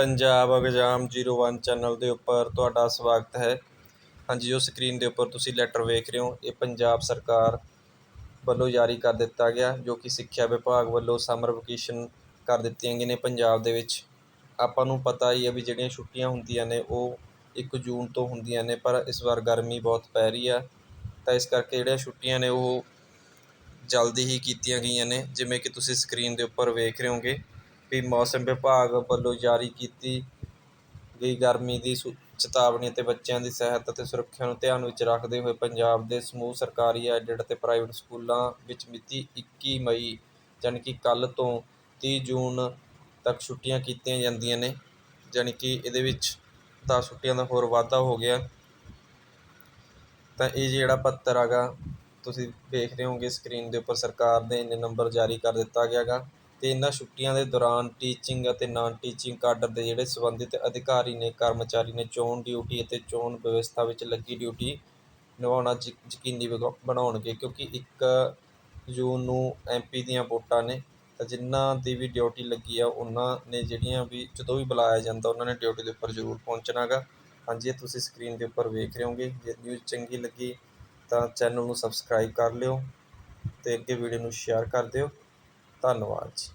Punjab exam 01 channel ਦੇ ਉੱਪਰ ਤੁਹਾਡਾ ਸਵਾਗਤ ਹੈ। ਹਾਂਜੀ ਜੋ ਸਕਰੀਨ ਦੇ ਉੱਪਰ ਤੁਸੀਂ ਲੈਟਰ ਵੇਖ ਰਹੇ ਹੋ। ਇਹ ਪੰਜਾਬ ਸਰਕਾਰ ਵੱਲੋਂ ਜਾਰੀ ਕਰ ਦਿੱਤਾ ਗਿਆ, ਜੋ ਕਿ ਸਿੱਖਿਆ ਵਿਭਾਗ ਵੱਲੋਂ ਸਮਰ ਵਕੇਸ਼ਨ ਕਰ ਦਿੱਤੀਆਂ ਗਈਆਂ ਨੇ ਪੰਜਾਬ ਦੇ ਵਿੱਚ। ਆਪਾਂ ਨੂੰ ਪਤਾ ਹੀ ਹੈ ਵੀ ਜਿਹੜੀਆਂ ਛੁੱਟੀਆਂ ਹੁੰਦੀਆਂ ਨੇ, ਉਹ 1 ਜੂਨ ਤੋਂ ਹੁੰਦੀਆਂ ਨੇ, ਪਰ ਇਸ ਵਾਰ ਗਰਮੀ ਬਹੁਤ ਪੈ ਰਹੀ ਆ। ਤਾਂ ਇਸ ਕਰਕੇ ਜਿਹੜੀਆਂ ਛੁੱਟੀਆਂ ਨੇ, ਉਹ ਜਲਦੀ ਹੀ ਕੀਤੀਆਂ ਗਈਆਂ ਨੇ, ਜਿਵੇਂ ਕਿ ਤੁਸੀਂ ਸਕਰੀਨ ਦੇ ਉੱਪਰ ਵੇਖ ਰਹੇ ਹੋਗੇ। ਵੀ ਮੌਸਮ ਵਿਭਾਗ ਵੱਲੋਂ ਜਾਰੀ ਕੀਤੀ ਗਈ ਗਰਮੀ ਦੀ ਸੁ, ਚੇਤਾਵਨੀ ਅਤੇ ਬੱਚਿਆਂ ਦੀ ਸਿਹਤ ਅਤੇ ਸੁਰੱਖਿਆ ਨੂੰ ਧਿਆਨ ਵਿੱਚ ਰੱਖਦੇ ਹੋਏ ਪੰਜਾਬ ਦੇ ਸਮੂਹ ਸਰਕਾਰੀ ਐਡਡ ਅਤੇ ਪ੍ਰਾਈਵੇਟ ਸਕੂਲਾਂ ਵਿੱਚ ਮਿਤੀ 21 ਮਈ ਯਾਨੀ ਕਿ ਕੱਲ੍ਹ ਤੋਂ ਤੀਹ ਜੂਨ ਤੱਕ ਛੁੱਟੀਆਂ ਕੀਤੀਆਂ ਜਾਂਦੀਆਂ ਨੇ ਯਾਨੀ ਕਿ ਇਹਦੇ ਵਿੱਚ ਤਾਂ ਛੁੱਟੀਆਂ ਦਾ ਹੋਰ ਵਾਧਾ ਹੋ ਗਿਆ। ਤਾਂ ਇਹ ਜਿਹੜਾ ਪੱਤਰ ਹੈਗਾ, ਤੁਸੀਂ ਵੇਖ ਰਹੇ ਹੋਗੇ ਸਕਰੀਨ ਦੇ ਉੱਪਰ ਸਰਕਾਰ ਦੇ ਇੰਨੇ ਨੰਬਰ ਜਾਰੀ ਕਰ ਦਿੱਤਾ ਗਿਆ ਗਾ ਅਤੇ ਇਹਨਾਂ ਛੁੱਟੀਆਂ ਦੇ ਦੌਰਾਨ ਟੀਚਿੰਗ ਅਤੇ ਨਾਨ ਟੀਚਿੰਗ ਕਾਡਰ ਦੇ ਜਿਹੜੇ ਸੰਬੰਧਿਤ ਅਧਿਕਾਰੀ ਨੇ, ਕਰਮਚਾਰੀ ਨੇ, ਚੋਣ ਡਿਊਟੀ ਅਤੇ ਚੋਣ ਵਿਵਸਥਾ ਵਿੱਚ ਲੱਗੀ ਡਿਊਟੀ ਨਿਭਾਉਣਾ ਯ, ਯਕੀਨੀ ਬਗਾ, ਬਣਾਉਣਗੇ ਕਿਉਂਕਿ ਇੱਕ ਜੂਨ ਨੂੰ ਐਮ ਪੀ ਦੀਆਂ ਵੋਟਾਂ ਨੇ ਤਾਂ ਜਿਨ੍ਹਾਂ ਦੀ ਵੀ ਡਿਊਟੀ ਲੱਗੀ ਆ, ਉਹਨਾਂ ਨੇ ਜਿਹੜੀਆਂ ਵੀ ਜਦੋਂ ਵੀ ਬੁਲਾਇਆ ਜਾਂਦਾ, ਉਹਨਾਂ ਨੇ ਡਿਊਟੀ ਦੇ ਉੱਪਰ ਜ਼ਰੂਰ ਪਹੁੰਚਣਾ ਗਾ। ਹਾਂਜੀ, ਇਹ ਤੁਸੀਂ ਸਕਰੀਨ ਦੇ ਉੱਪਰ ਵੇਖ ਰਹੇ ਹੋਗੇ। ਜੇ ਨਿਊਜ਼ ਚੰਗੀ ਲੱਗੀ ਤਾਂ ਚੈਨਲ ਨੂੰ ਸਬਸਕ੍ਰਾਈਬ ਕਰ ਲਿਓ ਅਤੇ ਅੱਗੇ ਵੀਡੀਓ ਨੂੰ ਸ਼ੇਅਰ ਕਰ ਦਿਓ। ਧੰਨਵਾਦ ਜੀ।